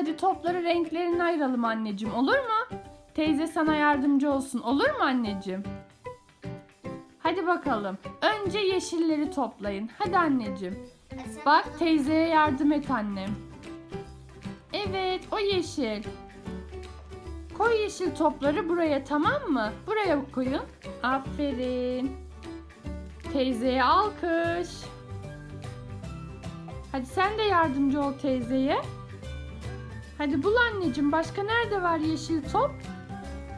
hadi topları renklerine ayıralım anneciğim olur mu? Teyze sana yardımcı olsun olur mu anneciğim? Hadi bakalım. Önce yeşilleri toplayın. Hadi anneciğim. Bak teyzeye yardım et annem. Evet o yeşil. Koy yeşil topları buraya tamam mı? Buraya koyun. Aferin. Teyzeye alkış. Hadi sen de yardımcı ol teyzeye. Hadi bul anneciğim. Başka nerede var yeşil top?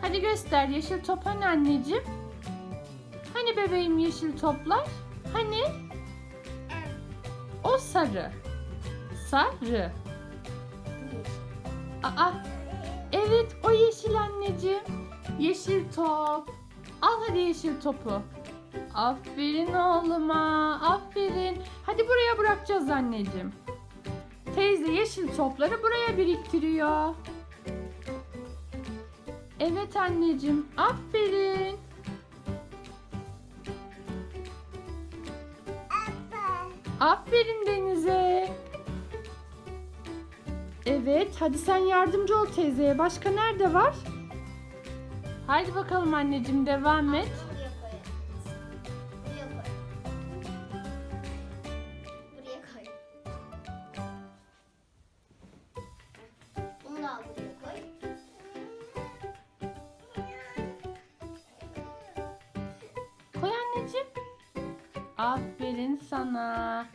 Hadi göster yeşil top hani anneciğim? Hani bebeğim yeşil toplar? Hani? O sarı. Sarı. Aa, evet o yeşil anneciğim. Yeşil top. Al hadi yeşil topu. Aferin oğluma. Aferin. Hadi buraya bırakacağız anneciğim. Teyze yeşil topları buraya biriktiriyor. Evet anneciğim. Aferin. Aferin Deniz'e. Evet, hadi sen yardımcı ol teyzeye. Başka nerede var? Haydi bakalım anneciğim devam et. Aferin sana.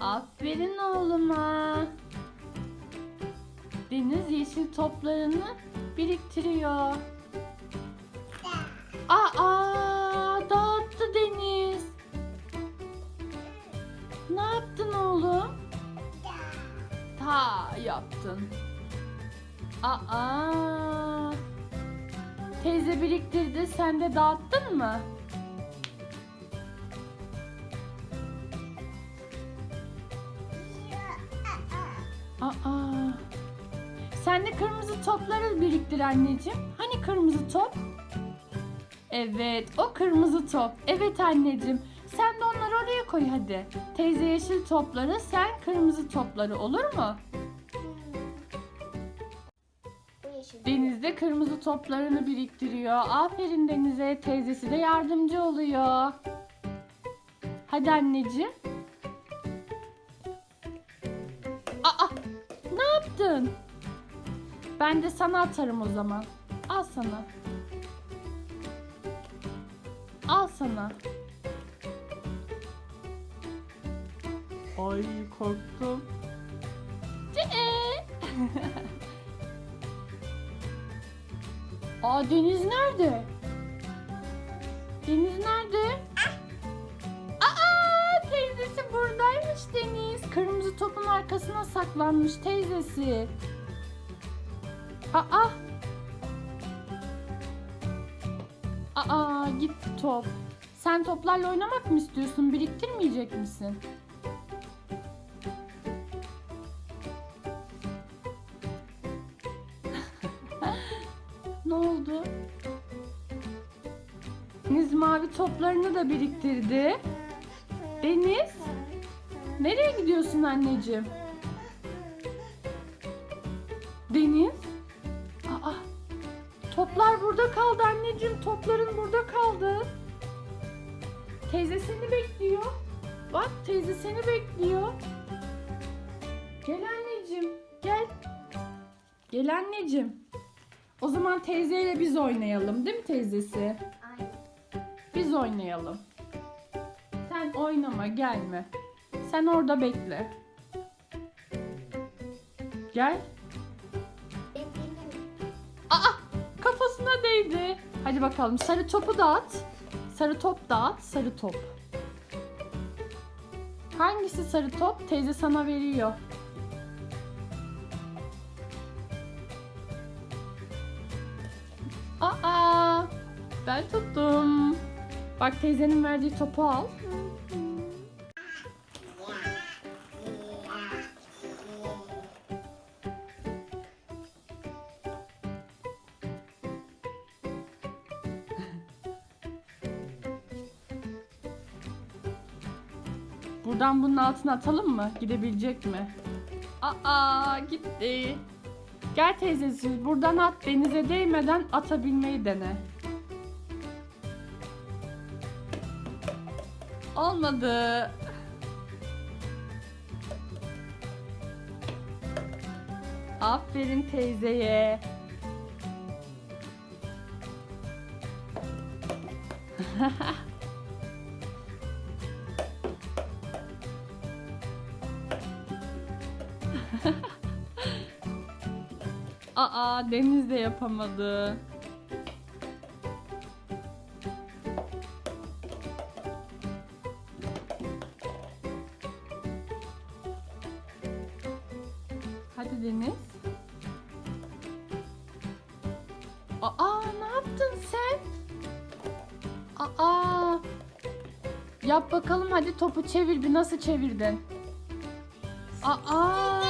Aferin oğluma. Deniz yeşil toplarını biriktiriyor. Aa, dağıttı Deniz. Ne yaptın oğlum? Ta yaptın. Aa. Teyze biriktirdi, sen de dağıttın mı? Sen de kırmızı topları biriktir anneciğim. Hani kırmızı top? Evet, o kırmızı top. Evet anneciğim. Sen de onları oraya koy hadi. Teyze yeşil topları, sen kırmızı topları olur mu? Bu yeşil. Deniz de kırmızı toplarını biriktiriyor. Aferin Deniz'e. Teyzesi de yardımcı oluyor. Hadi anneciğim. Aa, ne yaptın? Ben de sana atarım o zaman. Al sana. Al sana. Ay korktum. Aa Deniz nerede? Deniz nerede? Aa teyzesi buradaymış Deniz. Kırmızı topun arkasına saklanmış teyzesi. Aa. Aa gitti top. Sen toplarla oynamak mı istiyorsun? Biriktirmeyecek misin? Ne oldu? Deniz mavi toplarını da biriktirdi. Deniz, nereye gidiyorsun anneciğim? Deniz? Anneciğim. Topların burada kaldı. Teyze seni bekliyor. Bak teyze seni bekliyor. Gel anneciğim, gel. Gel anneciğim. O zaman teyzeyle biz oynayalım değil mi teyzesi? Aynen. Biz oynayalım. Sen oynama gelme. Sen orada bekle. Gel. Aa kafasına değdi. Hadi bakalım sarı topu dağıt. Sarı top dağıt. Sarı top. Hangisi sarı top? Teyze sana veriyor. Aa, ben tuttum. Bak teyzenin verdiği topu al. Buradan bunun altına atalım mı? Gidebilecek mi? Aa gitti. Gel teyzesi buradan at denize değmeden atabilmeyi dene. Olmadı. Aferin teyzeye. Deniz de yapamadı. Hadi Deniz. Aa ne yaptın sen? Aa. Yap bakalım hadi topu çevir bir nasıl çevirdin? Aa.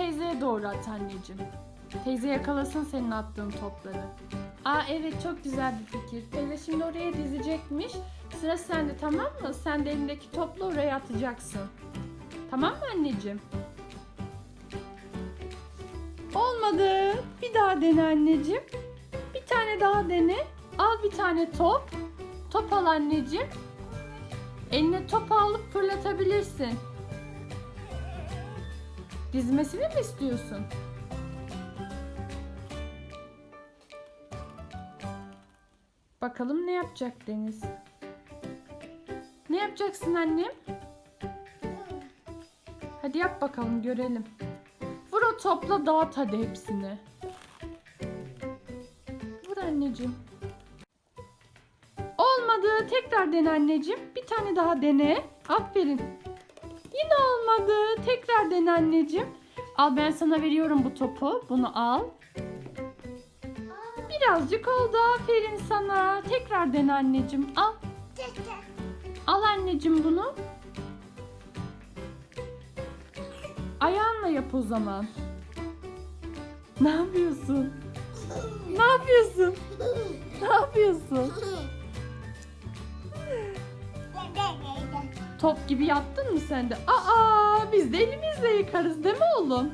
Teyzeye doğru at anneciğim. Teyze yakalasın senin attığın topları. Aa evet çok güzel bir fikir. Teyze şimdi oraya dizecekmiş. Sıra sende tamam mı? Sen de elindeki topla oraya atacaksın. Tamam mı anneciğim? Olmadı. Bir daha dene anneciğim. Bir tane daha dene. Al bir tane top. Top al anneciğim. Eline top alıp fırlatabilirsin. Dizmesini mi istiyorsun? Bakalım ne yapacak Deniz? Ne yapacaksın annem? Hadi yap bakalım görelim. Vur o topla dağıt hadi hepsini. Vur anneciğim. Olmadı. Tekrar dene anneciğim. Bir tane daha dene. Aferin. Olmadı. Tekrar dene anneciğim. Al ben sana veriyorum bu topu. Bunu al. Birazcık oldu. Aferin sana. Tekrar dene anneciğim. Al. Al anneciğim bunu. Ayağınla yap o zaman. Ne yapıyorsun? Ne yapıyorsun? Ne yapıyorsun? Top gibi yattın mı sen de? Aa, biz de elimizle yıkarız değil mi oğlum?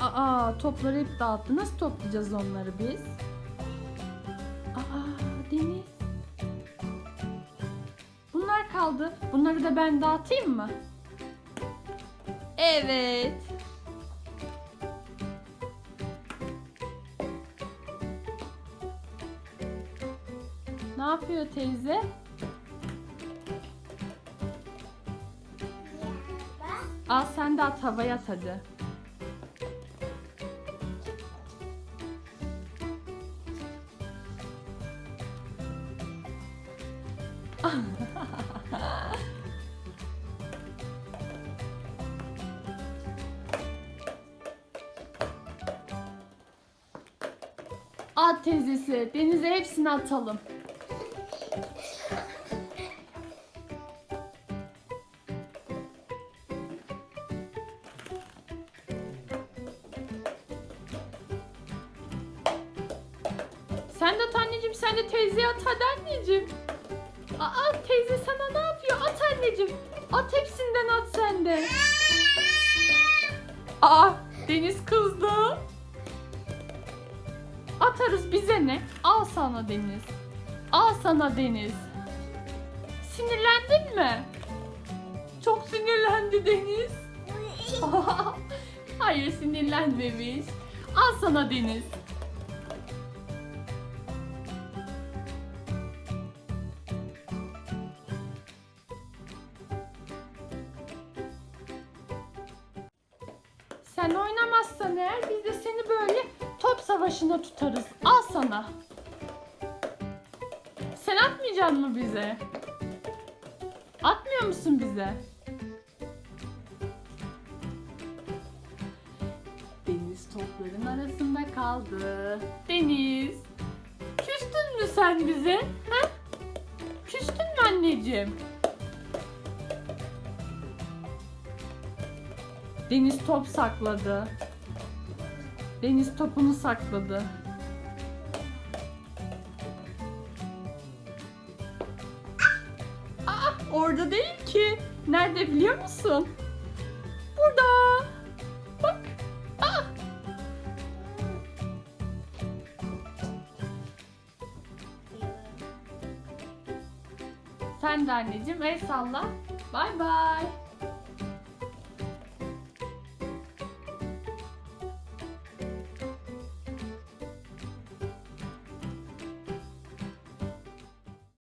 Aa, topları hep dağıttı. Nasıl toplayacağız onları biz? Aa, Deniz. Bunlar kaldı. Bunları da ben dağıtayım mı? Evet. Ne yapıyor teyze? Al sen de at havaya at hadi. At teyzesi. Denize hepsini atalım. Sen de at anneciğim, sen de teyzeye at hadi anneciğim. Aa teyze sana ne yapıyor? At anneciğim. At hepsinden at sen de. Aa Deniz kızdı. Atarız bize ne? Al sana Deniz. Al sana Deniz. Sinirlendin mi? Çok sinirlendi Deniz. Hayır sinirlenmemiş. Al sana Deniz. Top savaşına tutarız. Al sana. Sen atmayacaksın mı bize? Atmıyor musun bize? Deniz topların arasında kaldı. Deniz. Küstün mü sen bize? Ha? Küstün mü anneciğim? Deniz top sakladı. Deniz topunu sakladı. Aa, orada değil ki. Nerede biliyor musun? Burada. Bak. Aa. Sen de anneciğim el salla. Bay bay.